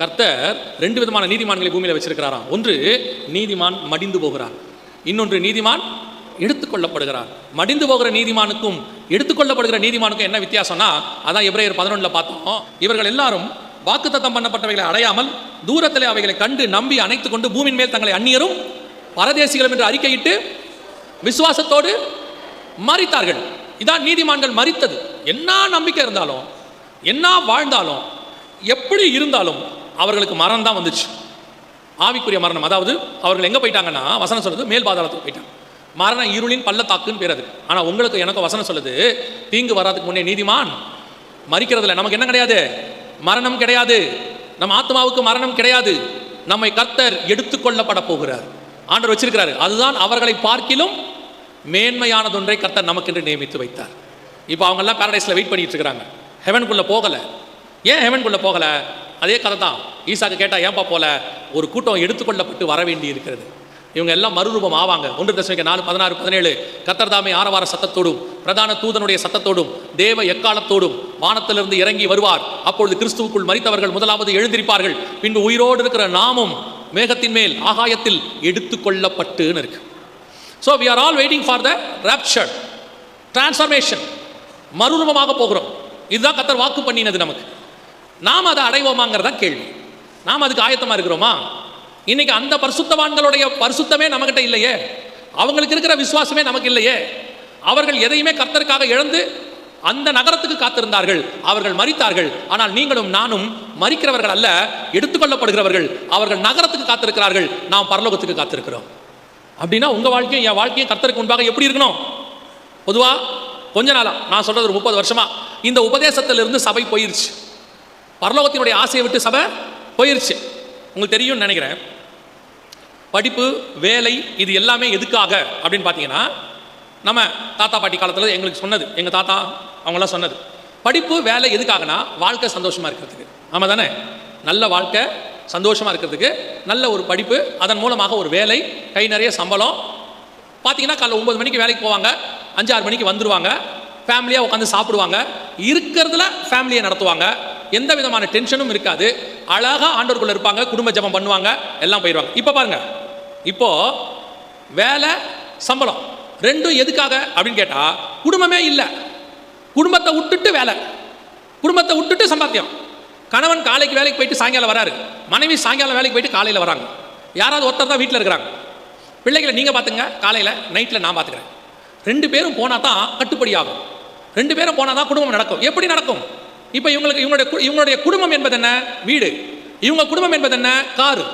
கர்த்தர் ரெண்டு விதமான நீதிமான்களை பூமியில் வச்சிருக்கிறாராம். ஒன்று நீதிமான் மடிந்து போகிறார். இன்னொன்று நீதிமான் எடுத்துக்கொள்ளப்படுகிறார். மடிந்து போகிற நீதிமானுக்கும் எடுத்துக்கொள்ளப்படுகிற நீதிமானுக்கும் என்ன வித்தியாசம்னா அதான் எப்ரேயர் பதினொன்றில் பார்த்தோம். இவர்கள் எல்லாரும் வாக்குத்தத்தம் பண்ணப்பட்டவைகளை அடையாமல் தூரத்தில் அவைகளை கண்டு நம்பி அணைத்து கொண்டு பூமியின் மேல் தங்களை அந்நியரும் பரதேசிகளும் என்று அறிக்கையிட்டு விசுவாசத்தோடு மறித்தார்கள் இதான் நீதிமான்கள் மறித்தது என்ன நம்பிக்கை இருந்தாலும் என்ன வாழ்ந்தாலும் எப்படி இருந்தாலும் அவர்களுக்கு மரணம் தான் வந்துச்சு. ஆவிக்குரிய மரணம். அதாவது அவர்கள் எங்கே போயிட்டாங்கன்னா வசனம் சொல்லுது மேல் பாதாளத்துக்கு போயிட்டாங்க. மரண இருளின் பள்ளத்தாக்குன்னு பேர் அது. ஆனால் உங்களுக்கு எனக்கு வசனம் சொல்லுது தீங்கு வராதுக்கு முன்னே நீதிமான் மறிக்கிறதுல நமக்கு என்ன கிடையாது? மரணம் கிடையாது. நம்ம ஆத்மாவுக்கு மரணம் கிடையாது. நம்மை கர்த்தர் எடுத்துக்கொள்ளப்பட போகிறார். ஆண்டவர் வச்சிருக்கிறாரு. அதுதான் அவர்களை பார்க்கிலும் மேன்மையானதொன்றை கர்த்தர் நமக்கென்று நியமித்து வைத்தார். இப்போ அவங்கெல்லாம் பேரடைஸில் வெயிட் பண்ணிட்டு இருக்கிறாங்க. ஹெவனுக்குள்ளே போகலை. ஏன் ஹெவனுக்குள்ளே போகலை? அதே கதை தான். ஈசாக்கு கேட்டால் ஏன்பா போல? ஒரு கூட்டம் எடுத்துக்கொள்ளப்பட்டு வர வேண்டி இருக்கிறது இவங்க எல்லாம் மறுரூபம் ஆவாங்க. ஒன்று தசமிக்க நாலு பதினாறு பதினேழு. கத்தர்தாமே ஆரவார சத்தத்தோடும் பிரதான தூதனுடைய சத்தத்தோடும் தேவ எக்காலத்தோடும் வானத்திலிருந்து இறங்கி வருவார். அப்பொழுது கிறிஸ்துவுக்குள் மரித்தவர்கள் முதலாவது எழுந்திருப்பார்கள். பின்பு உயிரோடு இருக்கிற நாமும் மேகத்தின் மேல் ஆகாயத்தில் எடுத்துக்கொள்ளப்பட்டுன்னு இருக்கு. So we are all waiting for the rapture transformation மறுரூபமாக போகிறோம். இதுதான் கத்தர் வாக்கு பண்ணினது நமக்கு. நாம் அதை அடைவோமாங்கிறதான் கேள்வி. நாம் அதுக்கு ஆயத்தமாக இருக்கிறோமா? இன்னைக்கு அந்த பரிசுத்தவான்களுடைய பரிசுத்தமே நம்மகிட்ட இல்லையே. அவங்களுக்கு இருக்கிற விசுவாசமே நமக்கு இல்லையே. அவர்கள் எதையுமே கர்த்தருக்காக இழந்து அந்த நகரத்துக்கு காத்திருந்தார்கள். அவர்கள் மறித்தார்கள் ஆனால் நீங்களும் நானும் மறிக்கிறவர்கள் அல்ல எடுத்துக்கொள்ளப்படுகிறவர்கள். அவர்கள் நகரத்துக்கு காத்திருக்கிறார்கள். நாம் பரலோகத்துக்கு காத்திருக்கிறோம். அப்படின்னா உங்கள் வாழ்க்கையும் என் வாழ்க்கையும் கர்த்தருக்கு முன்பாக எப்படி இருக்கணும்? பொதுவாக கொஞ்ச நாளாக நான் சொல்றது ஒரு முப்பது வருஷமா. இந்த உபதேசத்திலிருந்து சபை போயிருச்சு. பரலோகத்தினுடைய ஆசையை விட்டு சபை போயிருச்சு. உங்களுக்கு தெரியும்னு நினைக்கிறேன். படிப்பு வேலை இது எல்லாமே எதுக்காக அப்படின்னு பார்த்தீங்கன்னா நம்ம தாத்தா பாட்டி காலத்தில் எங்களுக்கு சொன்னது. எங்கள் தாத்தா அவங்களாம் சொன்னது. படிப்பு வேலை எதுக்காகனா வாழ்க்கை சந்தோஷமாக இருக்கிறதுக்கு. ஆமாம் தானே? நல்ல வாழ்க்கை சந்தோஷமாக இருக்கிறதுக்கு நல்ல ஒரு படிப்பு அதன் மூலமாக ஒரு வேலை கை நிறைய சம்பளம். பார்த்தீங்கன்னா காலைல ஒம்பது மணிக்கு வேலைக்கு போவாங்க அஞ்சு ஆறு மணிக்கு வந்துடுவாங்க ஃபேமிலியாக உட்காந்து சாப்பிடுவாங்க. இருக்கிறதுல ஃபேமிலியை நடத்துவாங்க. எந்த விதமான டென்ஷனும் இருக்காது. அழகாக ஆண்டவருக்குள்ள இருப்பாங்க குடும்ப ஜெபம் பண்ணுவாங்க எல்லாம் போயிடுவாங்க. இப்போ பாருங்க. இப்போ வேலை சம்பளம். ரெண்டும் எதுக்காக அப்படின்னு கேட்டால் குடும்பமே இல்லை. குடும்பத்தை விட்டுட்டு வேலை. குடும்பத்தை விட்டுட்டு சம்பாத்தியம். கணவன் காலைக்கு வேலைக்கு போயிட்டு சாயங்காலம் வராரு. மனைவி சாயங்காலம் வேலைக்கு போயிட்டு காலையில் வராங்க. யாராவது ஒருத்தர் தான் வீட்டில் இருக்கிறாங்க. பிள்ளைகளை நீங்கள் பார்த்துங்க காலையில் நைட்டில் நான் பார்த்துக்கிறேன் ரெண்டு பேரும் போனால் தான் கட்டுப்படி ஆகும். ரெண்டு பேரும் போனால் தான் குடும்பம் நடக்கும். எப்படி நடக்கும்? இப்போ இவங்களுக்கு இவங்களுடைய கு- இவங்களுடைய குடும்பம் என்பது என்ன? வீடு. இவங்க குடும்பம் என்பது என்ன? காரு.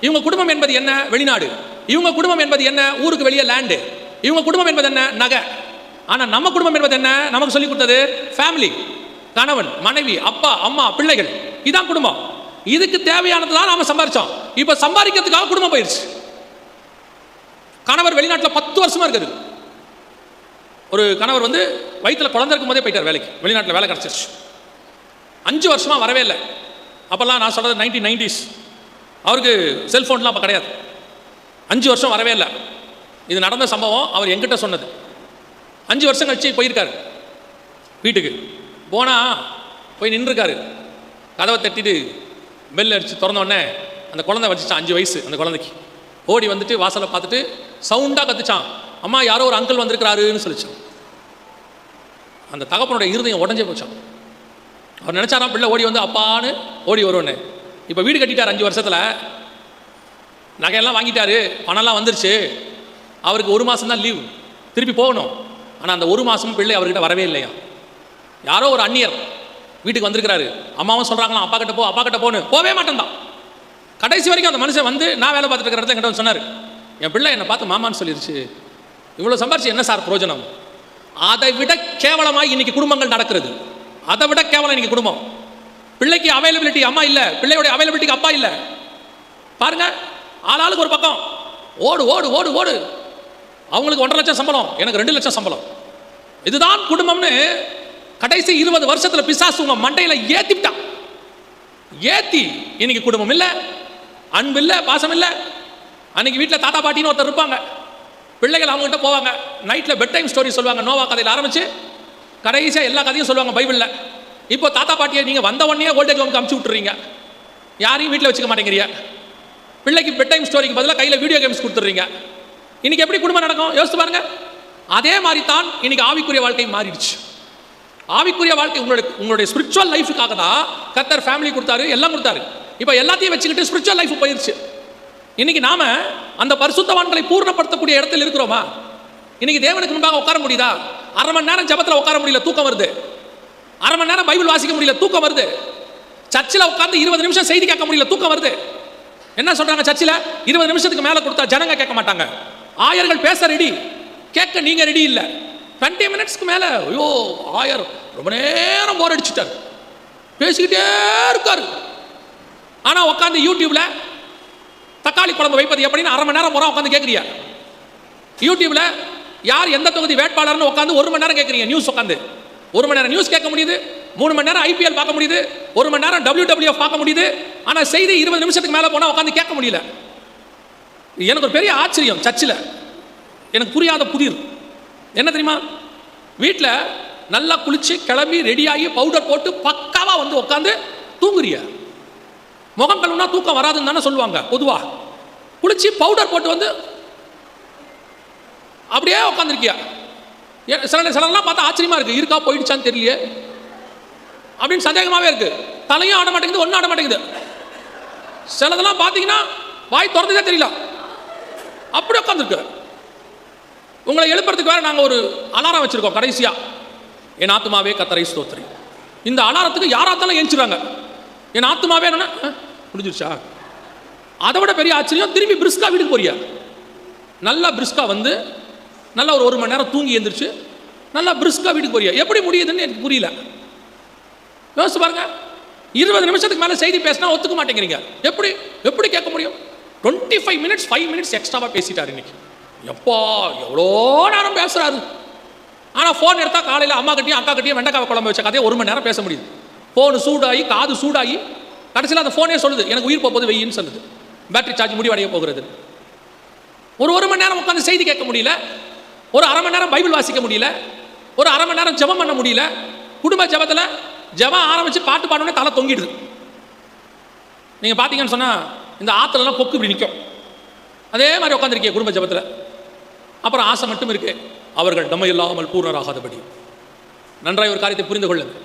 இவங்க குடும்பம் என்பது என்ன? வெளிநாடு. இவங்க குடும்பம் என்பது என்ன? ஊருக்கு வெளியே லேண்டு இவங்க குடும்பம் என்பது என்ன? நகை. ஆனால் நம்ம குடும்பம் என்பது என்ன? நமக்கு சொல்லி கொடுத்தது ஃபேமிலி கணவன் மனைவி அப்பா அம்மா பிள்ளைகள். இதான் குடும்பம். இதுக்கு தேவையானதுதான் நாம சம்பாரிச்சோம். இப்போ சம்பாதிக்கிறதுக்காக குடும்பம் போயிருச்சு. கணவர் வெளிநாட்டில் பத்து வருஷமா இருக்குது ஒரு கணவர் வந்து வயிற்றில் குழந்தை இருக்கும் போதே போயிட்டார் வேலைக்கு. வெளிநாட்டில் வேலை கிடச்சிருச்சு. அஞ்சு வருஷமாக வரவே இல்லை. அப்போல்லாம் நான் சொல்கிறது நைன்டீன் நைன்டிஸ் அவருக்கு செல்ஃபோன்லாம் அப்போ கிடையாது. அஞ்சு வருஷம் வரவே இல்லை. இது நடந்த சம்பவம் அவர் எங்கிட்ட சொன்னது. அஞ்சு வருஷம் கழிச்சு போயிருக்காரு. வீட்டுக்கு. போனால் போய் நின்றுருக்காரு. கதவை தட்டிட்டு பெல் அடித்து திறந்த உடனே அந்த குழந்தை வச்சுச்சான் அஞ்சு வயசு அந்த குழந்தைக்கு. ஓடி வந்துட்டு வாசலை பார்த்துட்டு சவுண்டாக கத்துச்சான். அம்மா யாரோ ஒரு அங்கிள் வந்திருக்கிறாருன்னு சொல்லிச்சான். அந்த தகப்பனுடைய இருதயம் உடஞ்சே போச்சான். அவர் நினச்சாராம் பிள்ளை ஓடி வந்து அப்பான்னு ஓடி வருவோன்னு இப்போ வீடு கட்டிட்டார் அஞ்சு வருஷத்தில். நகையெல்லாம் வாங்கிட்டாரு. பணம்லாம் வந்துருச்சு. அவருக்கு ஒரு மாதம் தான் லீவ் திருப்பி போகணும். ஆனால் அந்த ஒரு மாதமும் பிள்ளை அவர்கிட்ட வரவே இல்லையா? யாரோ ஒரு அந்நியர் வீட்டுக்கு வந்திருக்கிறாரு. அம்மாவும் சொல்கிறாங்களாம் அப்பா கிட்ட போ அப்பா கிட்ட போன்னு. போவே மாட்டேன்தான். கடைசி வரைக்கும் அந்த மனுஷன் வந்து நான் வேலை பார்த்துட்டு இருக்கிற இடத்துல என்கிட்ட வந்து சொன்னார். என் பிள்ளை என்னை பார்த்து மாமான்னு சொல்லிடுச்சு இவ்வளோ சம்பாரிச்சு என்ன சார் பிரோஜனம் அதை விட கேவலமாக இன்னைக்கு குடும்பங்கள் நடக்கிறது. அதை விட கேவலம் இன்னைக்கு குடும்பம். பிள்ளைக்கு அவைலபிலிட்டி அம்மா இல்லை பிள்ளையோட அவைலபிலிட்டிக்கு அப்பா இல்லை. பாருங்க ஆளாளுக்கு ஒரு பக்கம் ஓடு ஓடு ஓடு ஓடு. அவங்களுக்கு ஒன்றரை லட்சம் சம்பளம் எனக்கு ரெண்டு லட்சம் சம்பளம். இதுதான் குடும்பம்னு கடைசி இருபது வருஷத்துல பிசாசு உங்க மண்டையில ஏத்திட்டான் ஏத்தி இன்னைக்கு குடும்பம் இல்லை அன்பு இல்லை பாசம் இல்லை. அன்னைக்கு வீட்டில் தாத்தா பாட்டின்னு ஒருத்தர் இருப்பாங்க. பிள்ளைகள் அவங்ககிட்ட போவாங்க. நைட்டில் பெட் டைம் ஸ்டோரி சொல்லுவாங்க. நோவா கதையில் ஆரம்பிச்சு கடைசியாக எல்லா கதையும் சொல்லுவாங்க பைபிளில். இப்போ தாத்தா பாட்டியை நீங்கள் வந்த உடனே ஓல்டேஜ் ஹோம்க்கு அமுச்சு விட்டுறீங்க. யாரையும் வீட்டில் வச்சுக்க மாட்டேங்கிறீங்க பிள்ளைக்கு பெட் டைம் ஸ்டோரிக்கு பதிலாக கையில் வீடியோ கேம்ஸ் கொடுத்துட்றீங்க இன்னைக்கு எப்படி குடும்பம் நடக்கும்? யோசித்து பாருங்க. அதே மாதிரி தான் இன்னைக்கு ஆவிக்குரிய வாழ்க்கை மாறிடுச்சு. ஆவிக்குரிய வாழ்க்கை உங்களுடைய உங்களுடைய ஸ்பிரிச்சுவல் லைஃபுக்காக தான் கத்தர் ஃபேமிலி கொடுத்தாரு எல்லாம் கொடுத்தாரு. இப்போ எல்லாத்தையும் வச்சுக்கிட்டு ஸ்பிரிச்சுவல் லைஃப் போயிடுச்சு இன்னைக்கு நாம அந்த பரிசுத்தவான்களை பூர்ணப்படுத்தக்கூடிய இடத்துல இருக்கிறோமா? இன்னைக்கு தேவனுக்கு முன்பாக உட்கார முடியுதா? அரை மணி நேரம் ஜபத்தில் உட்கார முடியல தூக்கம் வருது. அரை மணி நேரம் பைபிள் வாசிக்க முடியல தூக்கம் வருது. சர்ச்சில் உட்கார்ந்து இருபது நிமிஷம் செய்தி கேட்க முடியல தூக்கம் வருது. என்ன சொல்றாங்க சர்ச்சில்? இருபது நிமிஷத்துக்கு மேலே கொடுத்தா ஜனங்க கேட்க மாட்டாங்க. ஆயர்கள் பேச ரெடி கேட்க நீங்க ரெடி இல்லை. டுவெண்ட்டி மினிட்ஸ்க்கு மேலே ஐயோ ஆயர் ரொம்ப நேரம் போர் அடிச்சுட்டார். பேசிக்கிட்டே இருக்காரு. ஆனால் உட்காந்து யூடியூப்ல தக்காளி குழம்பு வைப்பது எப்படின்னு அரை மணி நேரம் போகிறோம் உட்காந்து கேட்குறியா யூடியூப்ல யார் எந்த தொகுதி வேட்பாளர்னு உட்காந்து ஒரு மணி நேரம் கேட்குறீங்க நியூஸ் உட்காந்து ஒரு மணி நேரம் நியூஸ் கேட்க முடியுது. மூணு மணி நேரம் ஐபிஎல் பார்க்க முடியுது. ஒரு மணி நேரம் டபிள்யூ பார்க்க முடியுது. ஆனால் செய்தி இருபது நிமிஷத்துக்கு மேலே போனால் உட்காந்து கேட்க முடியல. எனக்கு ஒரு பெரிய ஆச்சரியம் சர்ச்சில். எனக்கு புரியாத புதிர். என்ன தெரியுமா? வீட்டில் நல்லா குளிச்சு கிளம்பி ரெடியாகி பவுடர் போட்டு பக்காவாக வந்து உட்காந்து தூங்குறிய. முகம் கழுவுனா தூக்கம் வராதுன்னு தானே சொல்லுவாங்க பொதுவாக குளிச்சு பவுடர் போட்டு வந்து அப்படியே உட்காந்துருக்கியா சில சிலர்லாம் பார்த்தா ஆச்சரியமா இருக்கு. இருக்கா போயிடுச்சான்னு தெரியலையே. அப்படின்னு சந்தேகமாவே இருக்கு. தலையும் ஆட மாட்டேங்குது ஒன்றும் ஆட மாட்டேங்குது. சிலதெல்லாம் பார்த்தீங்கன்னா வாய் திறந்ததே தெரியல. அப்படி உட்காந்துருக்கு உங்களை எழுப்புறதுக்கு வேற நாங்கள் ஒரு அலாரம் வச்சிருக்கோம் கடைசியா. என் ஆத்மாவே கத்தரை ஸ்தோத்திரி. இந்த அலாரத்துக்கு யாராத்தாலும் எழுச்சிருவாங்க என் ஆத்மாவே என்னன்னா முடிஞ்சிருச்சா அதை விட பெரிய ஆச்சரியம் திரும்பி பிரிஸ்கா வீட்டுக்கு போறியா? நல்லா பிரிஸ்கா வந்து நல்லா ஒரு ஒரு மணி நேரம் தூங்கி எழுந்திரிச்சு நல்லா பிரிஸ்காக வீட்டுக்கு போறியா? எப்படி முடியுதுன்னு எனக்கு புரியல. யோசிச்சு பாருங்க. இருபது நிமிஷத்துக்கு மேலே செய்தி பேசினா ஒத்துக்க மாட்டேங்கிறீங்க. எப்படி? எப்படி கேட்க முடியும்? Twenty five minutes five minutes எக்ஸ்ட்ராவாக பேசிட்டாரு இன்னைக்கு. எப்பா எவ்வளோ நேரம் பேசுறாரு. ஆனால் ஃபோன் எடுத்தா காலையில் அம்மா கட்டியும் அக்கா கட்டியும் வெண்டைக்காய் குழம்பு வச்ச கதையை ஒரு மணி நேரம் பேச முடியுது. ஃபோனு சூடாகி காது சூடாகி கடைசியில் அந்த ஃபோனே சொல்லுது. எனக்கு உயிர் போகுது வெயின்னு சொல்லுது. பேட்டரி சார்ஜ் முடிவடைய போகிறது. ஒரு ஒரு மணி நேரம் உட்காந்து செய்தி கேட்க முடியல. ஒரு அரை மணி நேரம் பைபிள் வாசிக்க முடியல. ஒரு அரை மணி நேரம் ஜெபம் பண்ண முடியல. குடும்ப ஜெபத்தில் ஜெபம் ஆரம்பித்து பாட்டு பாடணுன்னே தலை தொங்கிடுது. நீங்கள் பார்த்தீங்கன்னு சொன்னால் இந்த ஆற்றுலலாம் கொக்கு இப்படி நிற்கும் அதே மாதிரி உட்காந்துருக்கீங்க குடும்ப ஜெபத்தில். அப்புறம் ஆசை மட்டும் இருக்கு. அவர்கள் நம்ம இல்லாமல் பூர்ணராகாதபடி. நன்றாய் ஒரு காரியத்தை புரிந்து கொள்ளுங்கள்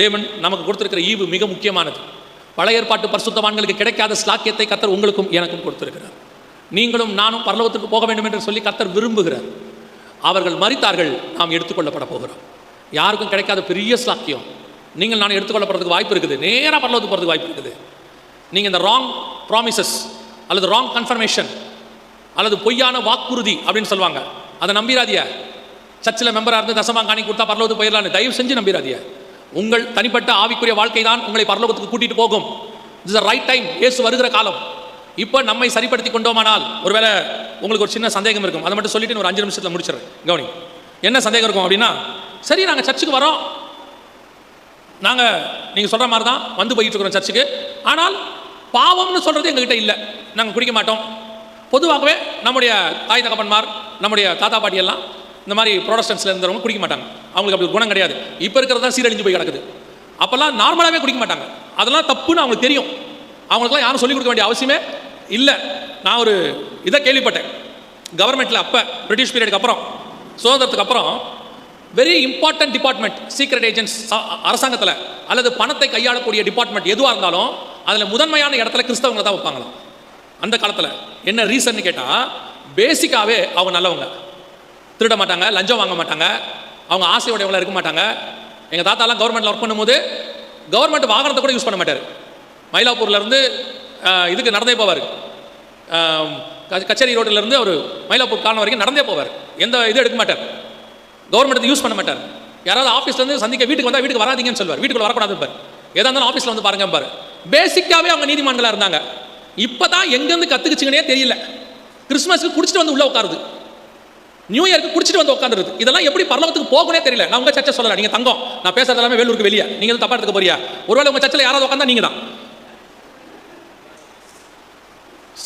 தேவன் நமக்கு கொடுத்திருக்கிற ஈவு மிக முக்கியமானது. பழைய ஏற்பாட்டு பரிசுத்தவான்களுக்கு கிடைக்காத ஸ்லாக்கியத்தை கத்தர் உங்களுக்கும் எனக்கும் கொடுத்திருக்கிறார். நீங்களும் நானும் பரலோகத்துக்கு போக வேண்டும் என்று சொல்லி கத்தர் விரும்புகிறார். அவர்கள் மறித்தார்கள் நாம் எடுத்துக்கொள்ளப்பட போகிறோம். யாருக்கும் கிடைக்காத பெரிய சாக்கியம் நீங்கள் நான் எடுத்துக்கொள்ளப்படுறதுக்கு வாய்ப்பு இருக்குது. நேராக பரலோகத்துக்கு போகிறதுக்கு வாய்ப்பு இருக்குது. நீங்கள் இந்த ராங் ப்ராமிசஸ் அல்லது ராங் கன்ஃபர்மேஷன் அல்லது பொய்யான வாக்குறுதி அப்படின்னு சொல்லுவாங்க. அதை நம்பிராதிய. சர்ச்சில் மெம்பராக இருந்து தசமாக காணி கொடுத்தா பரலோகத்துக்கு போயிடலான்னு தயவு செஞ்சு நம்பிராதிய. உங்கள் தனிப்பட்ட ஆவிக்குரிய வாழ்க்கை தான் உங்களை பரலோகத்துக்கு கூட்டிகிட்டு போகும். இட்ஸ் ரைட் டைம் ஏசு வருகிற காலம். இப்போ நம்மை சரிப்படுத்தி கொண்டோமானால் ஒருவேளை உங்களுக்கு ஒரு சின்ன சந்தேகம் இருக்கும். அதை மட்டும் சொல்லிட்டு ஒரு அஞ்சு நிமிஷத்தில் முடிச்சிடுறேன். கவனி. என்ன சந்தேகம் இருக்கும் அப்படின்னா சரி நாங்கள் சர்ச்சுக்கு வரோம். நாங்கள் நீங்கள் சொல்கிற மாதிரி தான் வந்து போயிட்டு இருக்கிறோம் சர்ச்சுக்கு. ஆனால் பாவம்னு சொல்கிறது எங்ககிட்ட இல்லை. நாங்கள் குடிக்க மாட்டோம். பொதுவாகவே நம்முடைய தாய் தகப்பன்மார் நம்முடைய தாத்தா பாட்டி எல்லாம் இந்த மாதிரி ப்ரொடஸ்டன்ஸில் இருந்தவங்க குடிக்க மாட்டாங்க. அவங்களுக்கு அப்படி குணம் கிடையாது. இப்போ இருக்கிறது தான் சீரழிஞ்சு போய் கிடக்குது. அப்போல்லாம் நார்மலாகவே குடிக்க மாட்டாங்க. அதெல்லாம் தப்புன்னு அவங்களுக்கு தெரியும். அவங்களுக்குலாம் யாரும் சொல்லிக் கொடுக்க வேண்டிய அவசியமே இல்லை நான் ஒரு இதை கேள்விப்பட்டேன். கவர்மெண்ட்டில் அப்போ பிரிட்டிஷ் பீரியடுக்கு அப்புறம் சுதந்திரத்துக்கு அப்புறம் very important department secret agents அரசாங்கத்தில் அல்லது பணத்தை கையாளக்கூடிய டிபார்ட்மெண்ட் எதுவாக இருந்தாலும் அதில் முதன்மையான இடத்துல கிறிஸ்தவங்களை தான் வைப்பாங்களாம். அந்த காலத்தில் என்ன ரீசன் கேட்டால் பேசிக்காகவே அவங்க நல்லவங்க. திருட மாட்டாங்க லஞ்சம் வாங்க மாட்டாங்க அவங்க ஆசையோடையவங்களாக இருக்க மாட்டாங்க. எங்கள் தாத்தாலாம் கவர்மெண்ட்டில் ஒர்க் பண்ணும்போது கவர்மெண்ட் வாகனத்தை கூட யூஸ் பண்ண மாட்டார். மயிலாப்பூர்லேருந்து இதுக்கு நடந்தே போவார். கச்சேரி ரோட்டிலேருந்து அவர் மயிலாப்பூர் காலம் வரைக்கும் நடந்தே போவார். எந்த இது எடுக்க மாட்டார். கவர்மெண்ட் யூஸ் பண்ண மாட்டார். யாராவது ஆஃபீஸ்லேருந்து சந்திக்க வீட்டுக்கு வந்தால் வீட்டுக்கு வராதீங்கன்னு சொல்வார். வீட்டுக்குள்ள வரக்கூடாது பார். எதாக இருந்தாலும் ஆஃபீஸில் வந்து பாருங்க பாரு. பேசிக்காகவே அவங்க நீதிமன்றங்களாக இருந்தாங்க. இப்போ தான் எங்கேருந்து கற்றுக்குச்சிங்கன்னே தெரியல. கிறிஸ்மஸ்க்கு குடிச்சிட்டு வந்து உள்ளே உட்காருது. நியூ இயருக்கு குடிச்சிட்டு வந்து உட்காந்துருது. இதெல்லாம் எப்படி பரலோகத்துக்கு போகணே தெரியல. நான் உங்கள் சர்ச்சை சொல்லலை. நீங்கள் தங்கம். நான் பேசுறது எல்லாமே வேலூருக்கு வெளியே. நீங்கள் எதுவும் தப்பா எடுத்துக்க போறியா? ஒருவேளை உங்கள் சர்ச்சில் யாராவது உட்காந்தா நீங்கள் தான்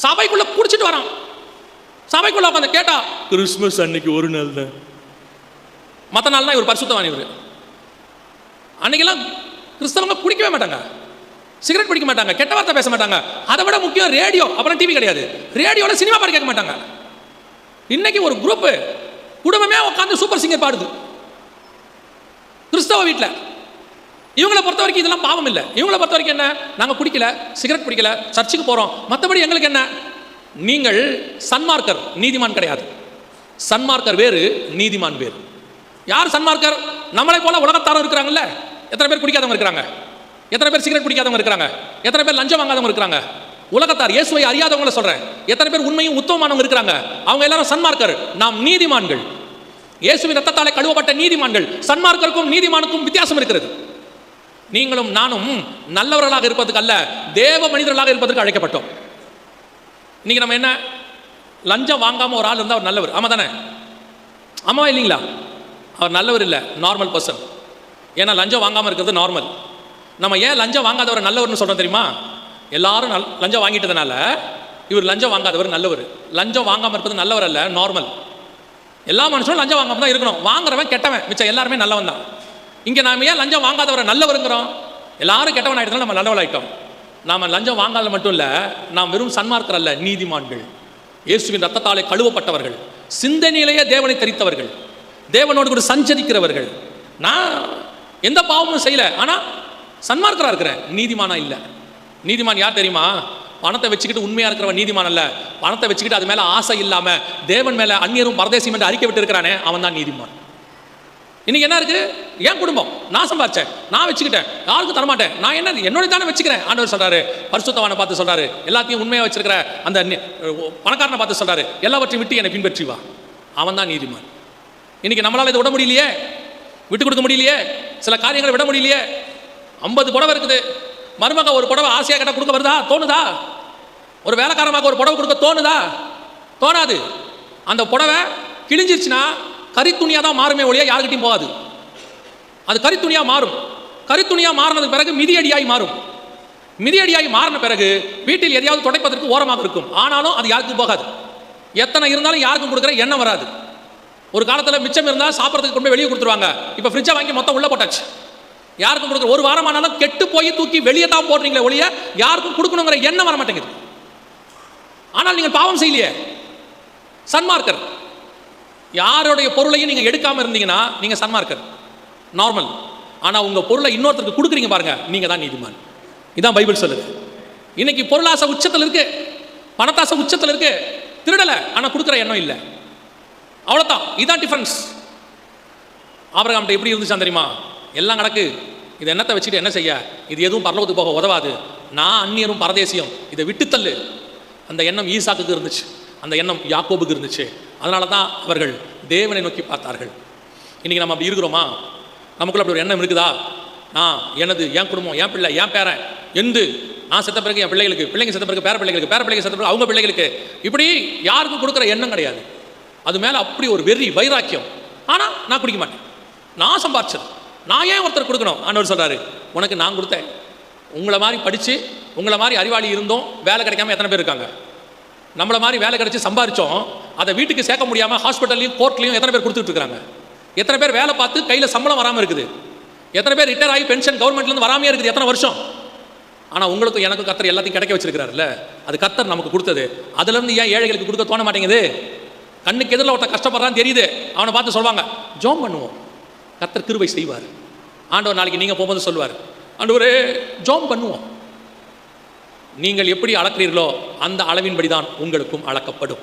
சபைக்குள்ள குடிச்சிட்டு வரான். சபைக்குள்ள உட்காந்து கேட்டா கிறிஸ்மஸ் அன்னைக்கு ஒரு நாள் தான் மற்ற நாள்லாம் இவர் பரிசுத்தவான் இவர். அன்னைக்கெல்லாம் கிறிஸ்தவங்க குடிக்கவே மாட்டாங்க. சிகரெட் பிடிக்க மாட்டாங்க கெட்ட வார்த்தை பேச மாட்டாங்க. அதை விட முக்கியம் ரேடியோ அப்புறம் டிவி கிடையாது. ரேடியோவில் சினிமா பாட்டு கேட்க மாட்டாங்க. இன்னைக்கு ஒரு குரூப்பு குடும்பமே உட்காந்து சூப்பர் சிங்கர் பாடுது. கிறிஸ்தவ வீட்டில் இவங்களை பொறுத்த வரைக்கும் இதெல்லாம் பாவம் இல்லை. இவங்களை பொறுத்த வரைக்கும் என்ன? நாங்கள் குடிக்கல சிகரெட் பிடிக்கல சர்ச்சுக்கு போகிறோம் மற்றபடி எங்களுக்கு என்ன? நீங்கள் சன்மார்க்கர் நீதிமான் கிடையாது. சன்மார்க்கர் வேறு நீதிமான் வேறு. யார் சன்மார்க்கர்? நம்மளை போல உலகத்தாரம் இருக்கிறாங்கல்ல? எத்தனை பேர் குடிக்காதவங்க இருக்கிறாங்க? எத்தனை பேர் சிகரெட் பிடிக்காதவங்க இருக்கிறாங்க? எத்தனை பேர் லஞ்சம் வாங்காதவங்க இருக்கிறாங்க? உலகத்தார் இயேசுவை அறியாதவங்கள சொல்றேன். எத்தனை பேர் உண்மையும் உத்தமமானவங்க இருக்கிறாங்க? அவங்க எல்லாரும் சன்மார்க்கர். நாம் நீதிமான்கள். இயேசுவின் ரத்தத்தாலே கழுவப்பட்ட நீதிமான்கள். சன்மார்க்கருக்கும் நீதிமானுக்கும் வித்தியாசம் இருக்கிறது. நீங்களும் நானும் நல்லவர்களாக இருப்பதுக்கு அல்ல தேவ மனிதர்களாக இருப்பதற்கு அழைக்கப்பட்டோம். இன்னைக்கு நம்ம என்ன? லஞ்சம் வாங்காம ஒரு ஆள் இருந்தால் அவர் நல்லவர். ஆமா தானே? ஆமாவா இல்லைங்களா? அவர் நல்லவர் இல்லை நார்மல் பர்சன் ஏன்னா லஞ்சம் வாங்காமல் இருக்கிறது நார்மல் நம்ம ஏன் லஞ்சம் வாங்காதவர் நல்லவர்னு சொல்கிறோம் தெரியுமா? எல்லாரும் நல் லஞ்சம் வாங்கிட்டதுனால இவர் லஞ்சம் வாங்காதவர் நல்லவர். லஞ்சம் வாங்காமல் இருப்பது நல்லவர் அல்ல நார்மல் எல்லா மனுஷனும் லஞ்சம் வாங்காமல் தான் இருக்கணும். வாங்குறவன் கெட்டவன். மிச்சம் எல்லாருமே நல்லவன் தான் இங்கே நாம் ஏன் லஞ்சம் வாங்காதவரை நல்லவருங்கிறோம்? எல்லாரும் கெட்டவன் ஆகிட்டதால நம்ம நல்லவளாயிட்டோம். நாம் லஞ்சம் வாங்காத மட்டும் இல்லை நாம் வெறும் சன்மார்க்கர் அல்ல நீதிமான்கள். இயேசுவின் ரத்தத்தாலே கழுவப்பட்டவர்கள் சிந்தனையிலேயே தேவனை தரித்தவர்கள் தேவனோடு கூட சஞ்சரிக்கிறவர்கள். நான் எந்த பாவமும் செய்யலை ஆனால் சன்மார்க்கராக இருக்கிறேன். நீதிமானா இல்லை. நீதிமான் யார் தெரியுமா? பணத்தை வச்சுக்கிட்டு உண்மையாக இருக்கிறவன் நீதிமான் அல்ல. பணத்தை வச்சுக்கிட்டு அது மேலே ஆசை இல்லாமல் தேவன் மேலே அந்நியரும் பரதேசியம் என்று அறிக்கை விட்டு இருக்கிறானே அவன் தான் நீதிமான். இன்னைக்கு என்ன இருக்கு? என் குடும்பம். நான் சம்பாரிச்சேன். நான் வச்சுக்கிட்டேன். யாருக்கும் தரமாட்டேன். நான் என்ன என்னோட தானே வச்சுக்கிறேன் ஆண்டவர் சொல்றாரு. பரிசுத்தவானை பார்த்து சொல்றாரு. எல்லாத்தையும் உண்மையாக வச்சிருக்கிற அந்த பணக்காரனை பார்த்து சொல்றாரு. எல்லாவற்றையும் விட்டு என்னை பின்பற்றி வா. அவன் தான் நீதிமான். இன்னைக்கு நம்மளால் இதை விட முடியலையே? விட்டு கொடுக்க முடியலையே? சில காரியங்களை விட முடியலையே? ஐம்பது புடவை இருக்குது. மருமக ஒரு புடவை ஆசையாக கேட்டால் கொடுக்க வருதா? தோணுதா? ஒரு வேலைக்காரமாக ஒரு புடவை கொடுக்க தோணுதா? தோணாது. அந்த புடவை கிழிஞ்சிருச்சுன்னா கரித்துணியாக தான் மாறுமே ஒழிய யாருக்கிட்டையும் போகாது. அது கரித்துணியாக மாறும். கரித்துணியாக மாறினதுக்கு பிறகு மிதியடியாய் மாறும். மிதியடியாய் மாறின பிறகு வீட்டில் எதையாவது துடைப்பதற்கு ஓரமாக இருக்கும். ஆனாலும் அது யாருக்கும் போகாது. எத்தனை இருந்தாலும் யாருக்கும் கொடுக்குற எண்ணம் வராது. ஒரு காலத்தில் மிச்சம் இருந்தால் சாப்பிட்றதுக்கு கொண்டு வெளியே கொடுத்துருவாங்க. இப்போ ஃப்ரிட்ஜை வாங்கி மொத்தம் உள்ளே போட்டாச்சு. யாருக்கும் கொடுக்குற ஒரு வாரமானாலும் கெட்டு போய் தூக்கி வெளியே தான் போடுறீங்களே ஒழிய யாருக்கும் கொடுக்கணுங்கிற எண்ணம் வர மாட்டேங்குது ஆனால் நீங்கள் பாவம் செய்யலையே. சன்மார்க்கர் யாருடைய பொருளையும் நீங்கள் எடுக்காமல் இருந்தீங்கன்னா நீங்கள் சன்மார்க்கர். நார்மல் ஆனால் உங்கள் பொருளை இன்னொருத்தருக்கு கொடுக்குறீங்க பாருங்க நீங்கள் தான் நீதிமான். இதான் பைபிள் சொல்லுது. இன்னைக்கு பொருளாசை உச்சத்தில் இருக்கு. பணத்தாசை உச்சத்தில் இருக்கு. திருடலை ஆனால் கொடுக்குற எண்ணம் இல்லை. அவ்வளோதான் இதான் டிஃபரன்ஸ் ஆபரகாம்கிட்ட எப்படி இருந்துச்சான் தெரியுமா? எல்லாம் கிடக்கு இது என்னத்தை வச்சுட்டு என்ன செய்ய? இது எதுவும் பரலோகத்துக்கு போக உதவாது. நான் அந்நியரும் பரதேசியம். இதை விட்டுத்தள்ளு அந்த எண்ணம் ஈசாக்குக்கு இருந்துச்சு. அந்த எண்ணம் யாக்கோபுக்கு இருந்துச்சு. அதனால தான் அவர்கள் தேவனை நோக்கி பார்த்தார்கள். இன்னைக்கு நம்ம அப்படி இருக்கிறோமா? நமக்குள்ள அப்படி ஒரு எண்ணம் இருக்குதா? நான் எனது என் குடும்பம் என் பிள்ளை என் பேரன் எந்து? நான் செத்த பிறகு என் பிள்ளைகளுக்கு பிள்ளைங்க செத்த பிறகு பேர பிள்ளைகளுக்கு பேர பிள்ளைங்க செத்த பிறகு அவங்க பிள்ளைகளுக்கு. இப்படி யாருக்கும் கொடுக்குற எண்ணம் கிடையாது. அது மேலே அப்படி ஒரு வெறி வைராக்கியம். ஆனால் நான் குடிக்க மாட்டேன். நான் சம்பாரிச்சது. நான் ஏன் ஒருத்தர் கொடுக்கணும்? ஆண்டவர் சொல்கிறாரு உனக்கு நான் கொடுத்தேன். உங்களை மாதிரி படித்து உங்களை மாதிரி அறிவாளி இருந்தோம் வேலை கிடைக்காம எத்தனை பேர் இருக்காங்க? நம்மளை மாதிரி வேலை கிடச்சி சம்பாதிச்சோம் அதை வீட்டுக்கு சேர்க்க முடியாமல் ஹாஸ்பிட்டல்லையும் கோர்ட்லையும் எத்தனை பேர் கொடுத்துட்டு இருக்காங்க? எத்தனை பேர் வேலை பார்த்து கையில் சம்பளம் வராமல் இருக்குது? எத்தனை பேர் ரிட்டையர் ஆகி பென்ஷன் கவர்மெண்ட்லேருந்து வராமையே இருக்குது? எத்தனை வருஷம்? ஆனால் உங்களுக்கும் எனக்கும் கத்தர் எல்லாத்தையும் கிடைக்க வச்சிருக்கிறாருல்ல? அது கத்தர் நமக்கு கொடுத்தது. அதுலேருந்து ஏன் ஏழைகளுக்கு கொடுக்க தோண மாட்டேங்குது? கண்ணுக்கு எதிரில் ஒருத்தன் கஷ்டப்படுறான்னு தெரியுது. அவனை பார்த்து சொல்லுவாங்க ஜோம் பண்ணுவோம். கத்தர் கிருவை செய்வார். ஆண்டவர் நாளைக்கு நீங்கள் போகும்போது சொல்லுவார். ஆண்டவரே ஜோம் பண்ணுவோம். நீங்கள் எப்படி அளக்கிறீர்களோ அந்த அளவின்படி தான் உங்களுக்கும் அளக்கப்படும்.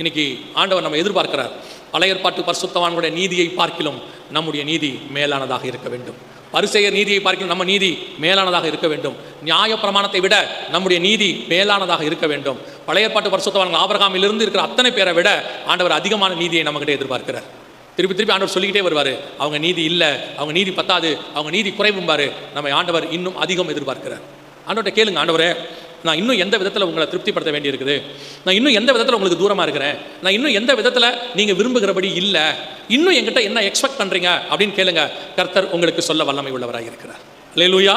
இன்னைக்கு ஆண்டவர் நம்ம எதிர்பார்க்கிறார். பழைய ஏற்பாட்டு பரிசுத்தவான்களுடைய நீதியை பார்க்கிலும் நம்முடைய நீதி மேலானதாக இருக்க வேண்டும். பரிசெயர் நீதியை பார்க்கிலும் நம்ம நீதி மேலானதாக இருக்க வேண்டும். நியாய பிரமாணத்தை விட நம்முடைய நீதி மேலானதாக இருக்க வேண்டும். பழைய ஏற்பாட்டு பரிசுத்தவான்கள் ஆபரகாமிலிருந்து இருக்கிற அத்தனை பேரை விட ஆண்டவர் அதிகமான நீதியை நம்மகிட்ட எதிர்பார்க்கிறார். திருப்பி திருப்பி ஆண்டவர் சொல்லிக்கிட்டே வருவார். அவங்க நீதி இல்லை அவங்க நீதி பத்தாது அவங்க நீதி குறைவும்பாரு. நம்ம ஆண்டவர் இன்னும் அதிகம் எதிர்பார்க்கிறார். ஆண்டவர்கிட்ட கேளுங்க ஆண்டவரே. நான் இன்னும் எந்த விதத்தில் உங்களை திருப்திப்படுத்த வேண்டியிருக்குது? நான் இன்னும் எந்த விதத்தில் உங்களுக்கு தூரமாக இருக்கிறேன்? நான் இன்னும் எந்த விதத்தில் நீங்கள் விரும்புகிறபடி இல்லை? இன்னும் என்கிட்ட என்ன எக்ஸ்பெக்ட் பண்ணுறீங்க அப்படின்னு கேளுங்க. கர்த்தர் உங்களுக்கு சொல்ல வல்லமை உள்ளவராக இருக்கிறார் லூயா